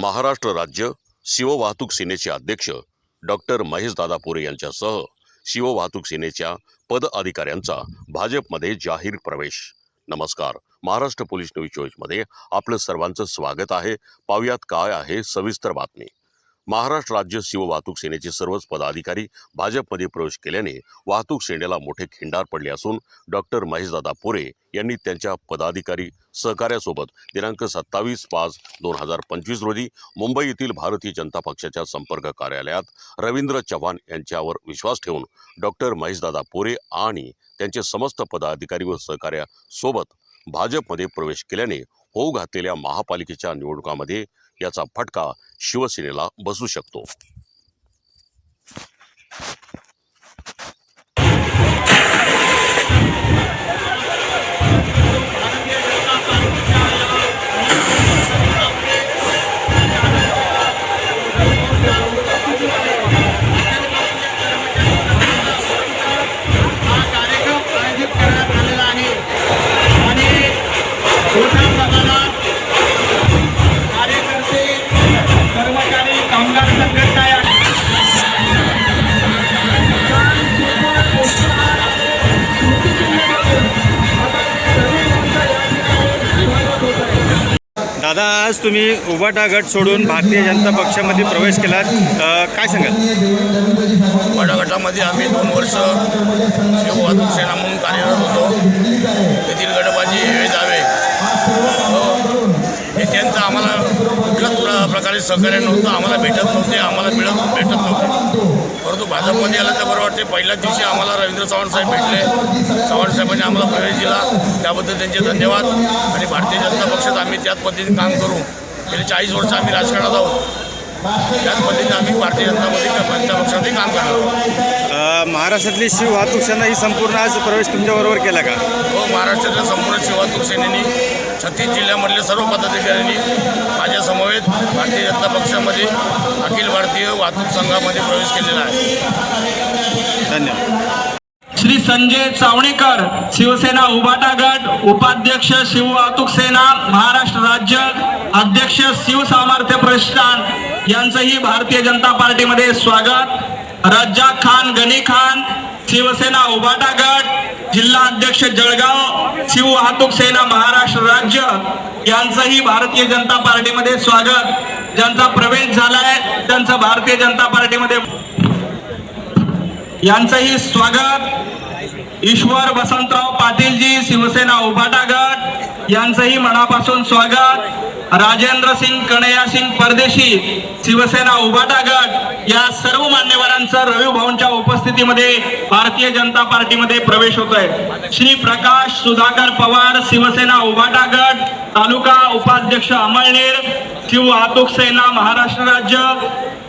महाराष्ट्र राज्य शिववाहतूक सेनेचे अध्यक्ष डॉक्टर महेशदादा पोरे यांच्यासह शिववाहतूक सेनेच्या पद अधिकाऱ्यांचा भाजपमध्ये जाहीर प्रवेश. नमस्कार. महाराष्ट्र पोलीस न्यूज चोवीसमध्ये आपलं सर्वांचं स्वागत आहे. पाहुयात काय आहे सविस्तर बातमी. महाराष्ट्र राज्य शिव वाहतूक सेनेचे सर्वच पदाधिकारी भाजपमध्ये प्रवेश केल्याने वाहतूक सेनेला मोठे खिंडार पडले असून डॉक्टर महेशदादा पोरे यांनी त्यांच्या पदाधिकारी सहकार्यासोबत दिनांक सत्तावीस पाच दोन हजार पंचवीस रोजी मुंबई येथील भारतीय जनता पक्षाच्या संपर्क कार्यालयात रवींद्र चव्हाण यांच्यावर विश्वास ठेवून डॉक्टर महेशदादा पोरे आणि त्यांचे समस्त पदाधिकारी व सहकार्यासोबत भाजपमध्ये प्रवेश केल्याने होऊ घातलेल्या महापालिकेच्या निवडणुकामध्ये याचा फटका शिवसेनेला बसू शकतो. दादा आज तुम्ही उबाटा गट सोडून भारतीय जनता पक्षामध्ये प्रवेश केलात. काय सांगाल? वाडा गटामध्ये आम्ही दोन वर्ष शिववाहतूक सेना म्हणून कार्यरत होतो. तेथील गटबाजी हे जावे. हो. हे. त्यांचं आम्हाला कुठल्याच प्रकारे सहकार्य नव्हतं. आम्हाला भेटत नव्हते आम्हाला मिळत भेटत नव्हते. परंतु भाजपमध्ये आलं तर बरं वाटते पहिल्याच दिवशी आम्हाला रवींद्र चव्हाण साहेब भेटले. चव्हाण साहेबांनी आम्हाला प्रवेश दिला. त्याबद्दल त्यांचे धन्यवाद. आणि भारतीय जनता पक्षात आम्ही त्याच पद्धतीने काम करू. गेले चाळीस वर्ष आम्ही राजकारणात आहोत. त्याच पद्धतीने आम्ही भारतीय जनता पक्षातही काम करणार महाराष्ट्रातली शिव वाहतूक सेना ही संपूर्ण आज प्रवेश तुमच्याबरोबर केला का? व महाराष्ट्रातल्या संपूर्ण शिववाहतूक सेनेनी छत्तीस जिल्ह्यामधले सर्व पदाधिकाऱ्यांनी माझ्या समवेत भारतीय जनता पक्षामध्ये अखिल भारतीय वाहतूक संघामध्ये प्रवेश केलेला आहे. धन्यवाद. श्री संजय चावणेकर शिवसेना उभाटा गट उपाध्यक्ष शिववाहतूक सेना महाराष्ट्र राज्य अध्यक्ष शिवसामर्थ्य प्रतिष्ठान यांचंही भारतीय जनता पार्टीमध्ये स्वागत. रज्जा खान गनी खान शिवसेना उभाटा गट जिल्हा अध्यक्ष जळगाव शिव वाहतूक सेना महाराष्ट्र राज्य यांचंही भारतीय जनता पार्टीमध्ये स्वागत. ज्यांचा प्रवेश झालाय त्यांचं भारतीय जनता पार्टीमध्ये यांचंही स्वागत. ईश्वर वसंतराव पाटीलजी शिवसेना उभाटा गट यांचंही मनापासून स्वागत. राजेंद्र सिंग कन्हैया सिंग परदेशी शिवसेना उभाटा गट या सर्व यांचा रवी भाऊंच्या उपस्थितीमध्ये भारतीय जनता पार्टीमध्ये प्रवेश होतोय. श्री प्रकाश सुधाकर पवार शिवसेना उभाटा गट तालुका उपाध्यक्ष अमळनेर शिव वाहतूक सेना महाराष्ट्र राज्य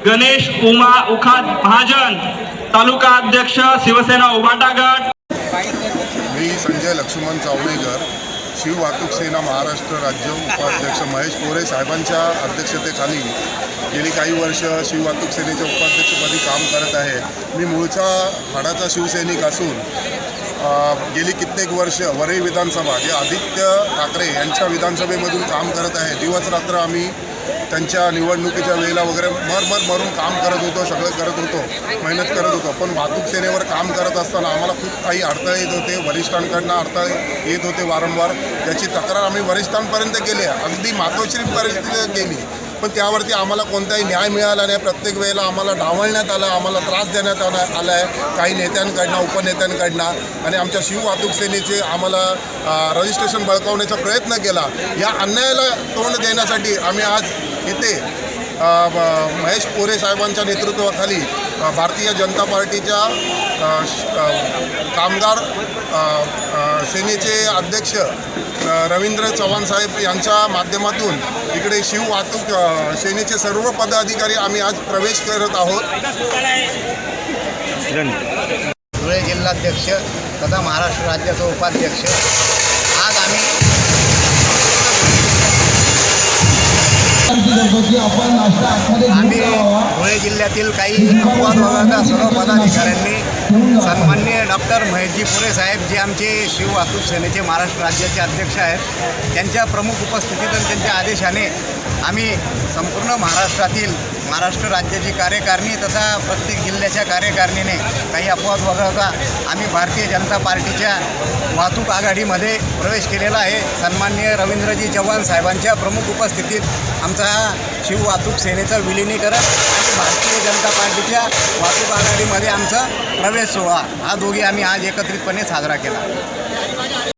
गणेश उमा उखात महाजन तालुका अध्यक्ष शिवसेना उभाटा गट मी संजय लक्ष्मण चावणेकर. शिव वाहतूक सेना महाराष्ट्र राज्य उपाध्यक्ष महेश कोरे साहेबांच्या अध्यक्षतेखाली गेली काही वर्ष शिव वाहतूक सेनेच्या उपाध्यक्षपदी काम करत आहे. मी मूळचा हाडाचा शिवसैनिक असून गेली कित्येक वर्ष वरळी विधानसभा जे आदित्य ठाकरे यांच्या विधानसभेमधून काम करत आहे. दिवस रात्र आम्ही त्यांच्या निवडणुकीच्या वेळेला वगैरे मर मर मरून काम करत होतो सगळं करत होतो मेहनत करत होतो. पण वाहतूक सेनेवर काम करत असताना आम्हाला खूप काही अडथळे येत होते वरिष्ठांकडनं अडथळे येत होते वारंवार. त्याची तक्रार आम्ही वरिष्ठांपर्यंत केली अगदी मातोश्रीपर्यंत केली. पण त्यावरती आम्हाला कोणताही न्याय मिळाला नाही. प्रत्येक वेळेला आम्हाला डावळण्यात आलं आम्हाला त्रास देण्यात आला आला आहे काही नेत्यांकडनं उपनेत्यांकडनं. आणि आमच्या शिव वाहतूक सेनेचे आम्हाला रजिस्ट्रेशन बळकावण्याचा प्रयत्न केला. या अन्यायाला तोंड देण्यासाठी आम्ही आज इथे महेश पोरे साहेबांच्या नेतृत्वाखाली भारतीय जनता पार्टीच्या कामगार सेनेचे अध्यक्ष रवींद्र चव्हाण साहेब यांच्या माध्यमातून इकडे शिव वाहतूक सेनेचे सर्व पदाधिकारी आम्ही आज प्रवेश करत आहोत. धुळे जिल्हाध्यक्ष तथा महाराष्ट्र राज्याचा उपाध्यक्ष आम्ही धुळे जिल्ह्यातील काही अपवाद वगळता सर्व पदाधिकाऱ्यांनी सन्माननीय डॉक्टर महेशजी पुरे साहेब जे आमचे शिव वाहतूक सेनेचे महाराष्ट्र राज्याचे अध्यक्ष आहेत त्यांच्या प्रमुख उपस्थितीत आणि त्यांच्या आदेशाने आम्ही संपूर्ण महाराष्ट्रातील महाराष्ट्र राज्याची कार्यकारिणी तथा प्रत्येक जिल्ह्याच्या कार्यकारिणीने काही अपवाद वगळता आम्ही भारतीय जनता पार्टीच्या वाहतूक आघाडीमध्ये प्रवेश केलेला आहे. सन्माननीय रवींद्रजी चव्हाण साहेबांच्या प्रमुख उपस्थितीत आमचा हा शिव वाहतूक सेनेचं विलिनीकरण आणि भारतीय जनता पार्टीच्या वाहतूक आघाडीमध्ये आमचा प्रवेश सोहळा हा दोघी आम्ही आज एकत्रितपणे साजरा केला.